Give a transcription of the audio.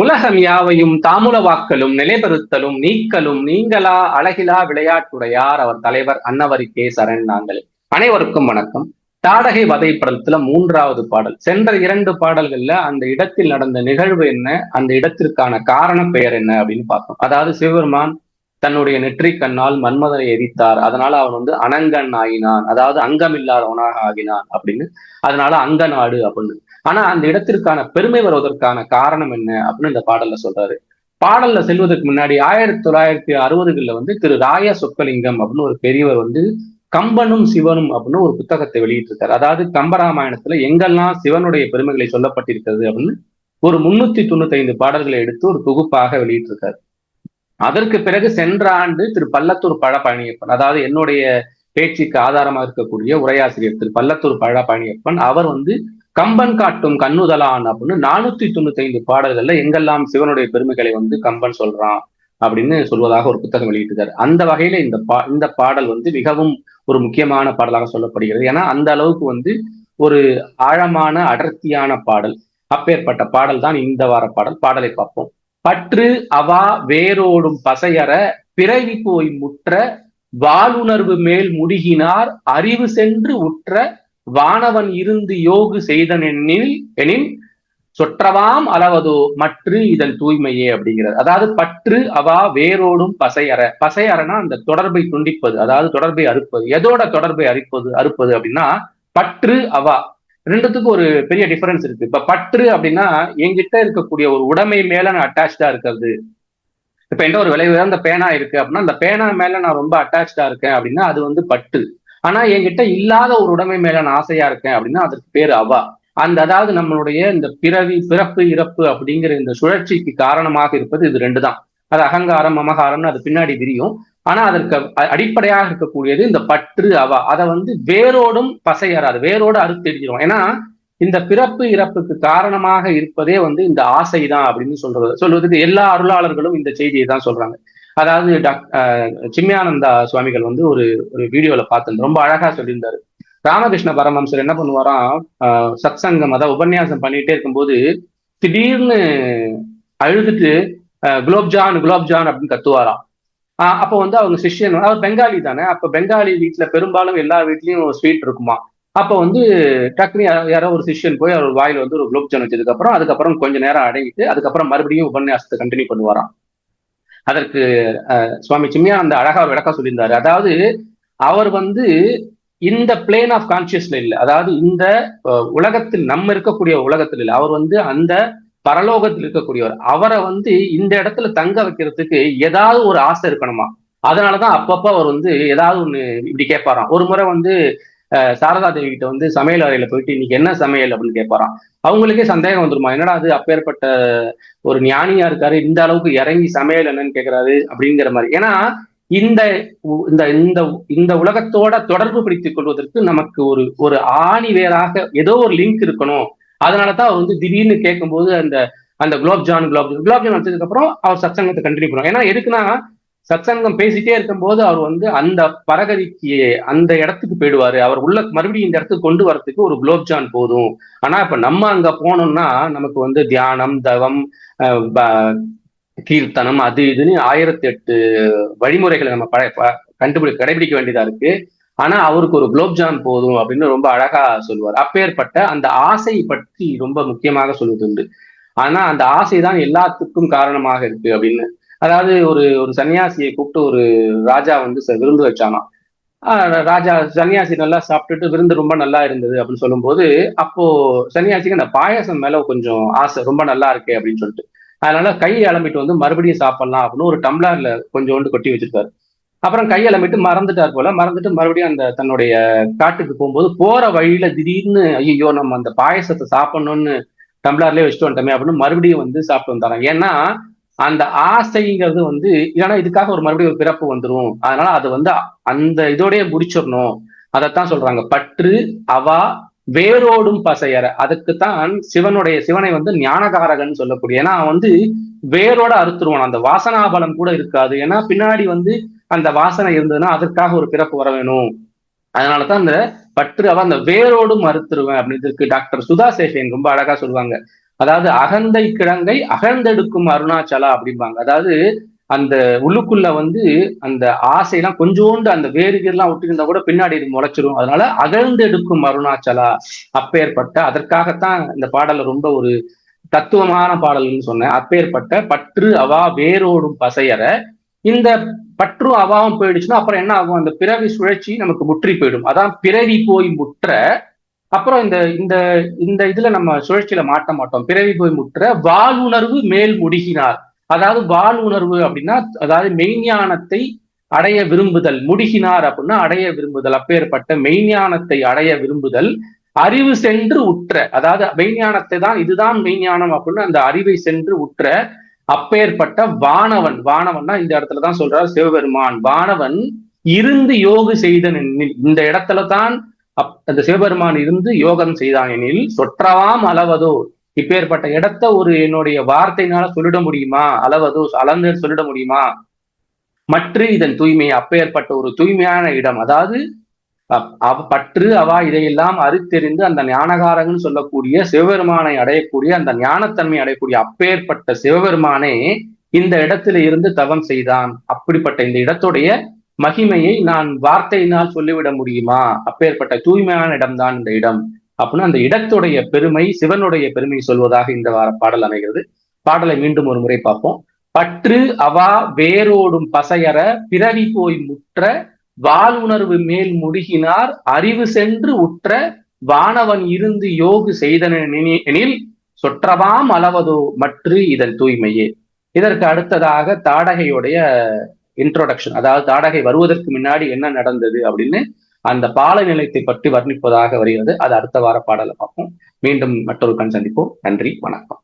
உலகம் யாவையும் தாமுல வாக்கலும் நிலைபெறுத்தலும் நீக்கலும் நீங்களா அழகிலா விளையாட்டுடையார் அவர் தலைவர் அன்னவரிக்கே சரண் நாங்கள். அனைவருக்கும் வணக்கம். தாடகை வதை படத்துல மூன்றாவது பாடல். சென்ற இரண்டு பாடல்கள்ல அந்த இடத்தில் நடந்த நிகழ்வு என்ன அந்த இடத்திற்கான காரண பெயர் என்ன அப்படின்னு பார்த்தோம் அதாவது சிவபெருமான் தன்னுடைய நெற்றி கண்ணால் மன்மதனை எரித்தார். அதனால அவன் வந்து அனங்கன் ஆகினான். அதாவது அங்கமில்லாதவனாக ஆகினான் அப்படின்னு. அதனால அங்க நாடு அப்படின்னு. ஆனா அந்த இடத்திற்கான பெருமை வருவதற்கான காரணம் என்ன அப்படின்னு இந்த பாடல்ல சொல்றாரு. பாடல்ல செல்வதற்கு முன்னாடி ஆயிரத்தி தொள்ளாயிரத்தி அறுபதுகள்ல வந்து திரு ராய சொக்கலிங்கம் அப்படின்னு ஒரு பெரியவர் வந்து கம்பனும் சிவனும் அப்படின்னு ஒரு புத்தகத்தை வெளியிட்டிருக்காரு. அதாவது கம்பராமாயணத்துல எங்கெல்லாம் சிவனுடைய பெருமைகளை சொல்லப்பட்டிருக்கிறது அப்படின்னு ஒரு முன்னூத்தி தொண்ணூத்தி ஐந்து பாடல்களை எடுத்து ஒரு தொகுப்பாக வெளியிட்டிருக்காரு. அதற்கு பிறகு சென்ற ஆண்டு திரு பள்ளத்தூர் பழப்பழனியப்பன் அதாவது என்னுடைய பேச்சுக்கு ஆதாரமா இருக்கக்கூடிய உரையாசிரியர் திரு பள்ளத்தூர் பழப்பழனியப்பன் அவர் வந்து கம்பன் காட்டும் கண்ணுதலான் அப்படின்னு நானூத்தி தொண்ணூத்தி ஐந்து பாடல்கள்ல எங்கெல்லாம் சிவனுடைய பெருமைகளை வந்து கம்பன் சொல்றான் அப்படின்னு சொல்வதாக ஒரு புத்தகம் வெளியிட்டிருக்காரு. அந்த வகையில இந்த பா இந்த பாடல் வந்து மிகவும் ஒரு முக்கியமான பாடலாக சொல்லப்படுகிறது. ஏன்னா அந்த அளவுக்கு வந்து ஒரு ஆழமான அடர்த்தியான பாடல். அப்பேற்பட்ட பாடல் தான் இந்த வார பாடல். பாடலை பார்ப்போம். பற்று அவா வேரோடும் பசையற பிறவி போய் முற்ற வாலுணர்வு மேல் முடுகினார் அறிவு சென்று உற்ற வானவன் இருந்து யோகு செய்தனெனில் எனின் சொற்றவாம் அளவதோ மற்று இதன் தூய்மையே அப்படிங்கிறது அதாவது பற்று அவா வேரோடும் பசையற பசையறனா அந்த தொடர்பை துண்டிப்பது அதாவது தொடர்பை அறுப்பது. எதோட தொடர்பை அறுப்பது அறுப்பது அப்படின்னா பற்று அவா. ரெண்டுத்துக்கும் ஒரு பெரிய டிஃபரன்ஸ் இருக்கு. இப்ப பற்று அப்படின்னா என்கிட்ட இருக்கக்கூடிய ஒரு உடைமை மேல நான் அட்டாச்சா இருக்கிறது. இப்ப என்கிட்ட ஒரு விலை உயர்ந்த பேனா இருக்கு அப்படின்னா அந்த பேனா மேல நான் ரொம்ப அட்டாச்சா இருக்கேன் அப்படின்னா அது வந்து பற்று. ஆனா என்கிட்ட இல்லாத ஒரு உடைமை மேல நான் ஆசையா இருக்கேன் அப்படின்னா அதற்கு பேர் அவா. அந்த அதாவது நம்மளுடைய இந்த பிறவி பிறப்பு இறப்பு அப்படிங்கிற இந்த சுழற்சிக்கு காரணமாக இருப்பது இது ரெண்டு தான் அது அகங்காரம் மமகாரம்னு அது பின்னாடி விரியும். ஆனா அதற்கு அடிப்படையாக இருக்கக்கூடியது இந்த பற்று அவா. அதை வந்து வேரோடும் பசையறாது. வேரோடு அறுத்தெடுக்கிறோம் ஏன்னா இந்த பிறப்பு இறப்புக்கு காரணமாக இருப்பதே வந்து இந்த ஆசை தான் அப்படின்னு சொல்றது சொல்வதற்கு எல்லா அருளாளர்களும் இந்த செய்தியை தான் சொல்றாங்க. அதாவது டாக் சிம்யானந்தா சுவாமிகள் வந்து ஒரு ஒரு வீடியோல பார்த்தேன் ரொம்ப அழகா சொல்லியிருந்தாரு. ராமகிருஷ்ண பரமம்சர் என்ன பண்ணுவாராம் சத் சங்கம் அதாவது உபன்யாசம் பண்ணிட்டே இருக்கும்போது திடீர்னு அழுதுட்டு குலோப்ஜான் குலோப்ஜான் அப்படின்னு கத்துவாராம் அப்போ வந்து அவங்க சிஷ்யன் அவர் பெங்காலி தானே அப்ப பெங்காலி வீட்டுல பெரும்பாலும் எல்லா வீட்லயும் ஸ்வீட் இருக்குமா? அப்போ வந்து டக்குனு யாரோ ஒரு சிஷ்யன் போய் அவர் வாயில வந்து ஒரு குலோப்ஜான் வச்சதுக்கு அப்புறம் அதுக்கப்புறம் கொஞ்ச நேரம் அடங்கிட்டு அதுக்கப்புறம் மறுபடியும் உபன்யாசத்தை கண்டினியூ பண்ணுவாராம். அதற்கு சுவாமி சிம்யா அந்த அழகா ஒரு சொல்லியிருந்தாரு. அதாவது அவர் வந்து இந்த பிளேன் ஆஃப் கான்சியஸ்ல இல்லை. அதாவது இந்த உலகத்தில் நம்ம இருக்கக்கூடிய உலகத்தில் இல்லை. அவர் வந்து அந்த பரலோகத்தில் இருக்கக்கூடியவர். அவரை வந்து இந்த இடத்துல தங்க வைக்கிறதுக்கு ஏதாவது ஒரு ஆசை இருக்கணுமா? அதனாலதான் அப்பப்ப அவர் வந்து ஏதாவது ஒண்ணு இப்படி கேட்பாராம். ஒரு முறை வந்து சாரதா தேவி கிட்ட வந்து சமையல் அறையில போயிட்டு இன்னைக்கு என்ன சமையல் அப்படின்னு கேட்பாராம் அவங்களுக்கே சந்தேகம் வந்துருமா என்னடா அது அப்பேற்பட்ட ஒரு ஞானியா இருக்காரு இந்த அளவுக்கு இறங்கி சமையல் என்னன்னு கேட்கிறாரு அப்படிங்கிற மாதிரி. ஏன்னா இந்த இந்த இந்த இந்த உலகத்தோட தொடர்பு பிடித்துக் கொள்வதற்கு நமக்கு ஒரு ஒரு ஆணி வேறாக ஏதோ ஒரு லிங்க் இருக்கணும். அதனாலதான் அவர் வந்து திடீர்னு கேட்கும்போது அந்த அந்த குலோப்ஜான் குலோப்ஜான் குலோப்ஜான் வச்சதுக்கு அப்புறம் அவர் சத்சங்கத்தை கண்டினியூ பண்ணுவோம் ஏன்னா எதுக்குன்னா சத்சங்கம் பேசிட்டே இருக்கும்போது அவர் வந்து அந்த பரகதிக்கு அந்த இடத்துக்கு போயிடுவாரு. அவர் உள்ள மறுபடியும் இந்த இடத்துக்கு கொண்டு வரதுக்கு ஒரு குலோப்ஜான் போதும். ஆனா இப்ப நம்ம அங்க போனோம்னா நமக்கு வந்து தியானம் தவம் கீர்த்தனம் அது இதுன்னு ஆயிரத்தி எட்டு வழிமுறைகளை நம்ம கண்டுபிடி கடைபிடிக்க வேண்டியதா இருக்கு. ஆனா அவருக்கு ஒரு குலோப்ஜான் போதும் அப்படின்னு ரொம்ப அழகா சொல்லுவார். அப்பேற்பட்ட அந்த ஆசை பற்றி ரொம்ப முக்கியமாக சொல்வது உண்டு ஆனா அந்த ஆசை தான் எல்லாத்துக்கும் காரணமாக இருக்கு அப்படின்னு அதாவது ஒரு ஒரு சன்னியாசியை கூப்பிட்டு ஒரு ராஜா வந்து விருந்து வச்சானா. ராஜா சன்னியாசி நல்லா சாப்பிட்டுட்டு விருந்து ரொம்ப நல்லா இருந்தது அப்படின்னு சொல்லும்போது அப்போ சன்னியாசிக்கு அந்த பாயசம் மேல கொஞ்சம் ஆசை ரொம்ப நல்லா இருக்கே அப்படின்னு சொல்லிட்டு. அதனால கை அலம்பிட்டு வந்து மறுபடியும் சாப்பிடலாம் அப்படின்னு ஒரு டம்ளர்ல கொஞ்சோண்டு கொட்டி வச்சிருக்காரு. அப்புறம் கை அலம்பிட்டு மறந்துட்டார் போல மறந்துட்டு மறுபடியும் அந்த தன்னுடைய காட்டுக்கு போகும்போது போற வழியில திடீர்னு ஐயோ நம்ம அந்த பாயசத்தை சாப்பிடணும்னு டம்ளர்லயே வச்சுட்டு வந்துட்டோமே அப்படின்னு மறுபடியும் வந்து சாப்பிட்டு வந்தாராம். ஏன்னா அந்த ஆசைங்கிறது வந்து ஏன்னா இதுக்காக ஒரு மறுபடியும் ஒரு பிறப்பு வந்துடும் அதனால அது வந்து அந்த இதோடய முடிச்சிடணும். அதைத்தான் சொல்றாங்க. பற்று அவா வேரோடும் பசையற. அதுக்குத்தான் சிவனுடைய சிவனை வந்து ஞானகாரகன் சொல்லக்கூடிய. ஏன்னா வந்து வேரோட அறுத்துருவான். அந்த வாசனாபலம் கூட இருக்காது. ஏன்னா பின்னாடி வந்து அந்த வாசனை இருந்ததுன்னா அதற்காக ஒரு பிறப்பு வர வேணும். அதனாலதான் அந்த பற்று அவ அந்த வேரோடும் மறுத்துருவேன் இருக்கு டாக்டர் சுதா சேஷன் ரொம்ப அழகா சொல்லுவாங்க. அதாவது அகந்தை கிழங்கை அகழ்ந்தெடுக்கும் அருணாச்சலா அப்படிம்பாங்க. அதாவது அந்த உள்ளுக்குள்ள வந்து அந்த ஆசையெல்லாம் கொஞ்சோண்டு அந்த வேறுகள்லாம் விட்டுருந்தா கூட பின்னாடி இது முளைச்சிரும். அதனால அகழ்ந்தெடுக்கும் அருணாச்சலா அப்பேற்பட்ட அதற்காகத்தான் இந்த பாடலை ரொம்ப ஒரு தத்துவமான பாடல்னு சொன்னேன். அப்பேற்பட்ட பற்று அவா வேரோடும் பசையற. இந்த பற்றும் அவாவும் போயிடுச்சுன்னா அப்புறம் என்ன ஆகும்? அந்த பிறவி சுழற்சி நமக்கு முற்றி போயிடும். அதான் பிறவி போய் முற்ற அப்புறம் இந்த இந்த இந்த இதுல நம்ம சுழற்சியில மாட்ட மாட்டோம். பிறவி போய் முற்ற வாழ்வுணர்வு மேல் முடிகினார். அதாவது வாழ் உணர்வு அப்படின்னா அதாவது மெய்ஞானத்தை அடைய விரும்புதல். முடிகினார் அப்படின்னா அடைய விரும்புதல். அப்பேற்பட்ட மெய்ஞானத்தை அடைய விரும்புதல். அறிவு சென்று உற்ற. அதாவது மெய்ஞானத்தை தான் இதுதான் மெய்ஞானம் அப்படின்னு அந்த அறிவை சென்று உற்ற அப்பேற்பட்ட வானவன். வானவன்னா இந்த இடத்துலதான் சொல்றார் சிவபெருமான். வானவன் இருந்து யோகு செய்த இந்த இடத்துல தான் அப் அந்த சிவபெருமான் இருந்து யோகம் செய்தான் எனில் சொற்றவாம் அளவதோ? இப்பேற்பட்ட இடத்த ஒரு என்னுடைய வார்த்தையினால சொல்லிட முடியுமா? அளவதோ? அளந்து சொல்லிட முடியுமா? மற்ற இதன் தூய்மை அப்பேற்பட்ட ஒரு தூய்மையான இடம். அதாவது பற்று அவா இதையெல்லாம் அறுத்தெறிந்து அந்த ஞானகாரங்கன்னு சொல்லக்கூடிய சிவபெருமானை அடையக்கூடிய அந்த ஞானத்தன்மை அடையக்கூடிய அப்பேற்பட்ட சிவபெருமானே இந்த இடத்துல இருந்து தவம் செய்தான். அப்படிப்பட்ட இந்த இடத்துடைய மகிமையை நான் வார்த்தையினால் சொல்லிவிட முடியுமா? அப்பேற்பட்ட தூய்மையான இடம்தான் இந்த இடம். அப்படின்னு அந்த இடத்துடைய பெருமை சிவனுடைய பெருமை சொல்வதாக இந்த வார பாடல் அமைகிறது. பாடலை மீண்டும் ஒரு முறை பார்ப்போம். பற்று அவா வேரோடும் பசையற பிறவி போய் முற்ற வாழ்வுணர்வு மேல் முடுகினார் அறிவு சென்று உற்ற வானவன் இருந்து யோகு செய்தனில் சொற்றவாம் அளவதோ மற்று இதன் தூய்மையே. இதற்கு அடுத்ததாக தாடகையுடைய இன்ட்ரோடக்ஷன் அதாவது தாடகை வருவதற்கு முன்னாடி என்ன நடந்தது அப்படின்னு அந்த பால நிலையத்தை பற்றி வர்ணிப்பதாக வருகிறது. அது அடுத்த வார பாடலை பார்ப்போம். மீண்டும் மற்றொரு கண் சந்திப்போம். நன்றி வணக்கம்.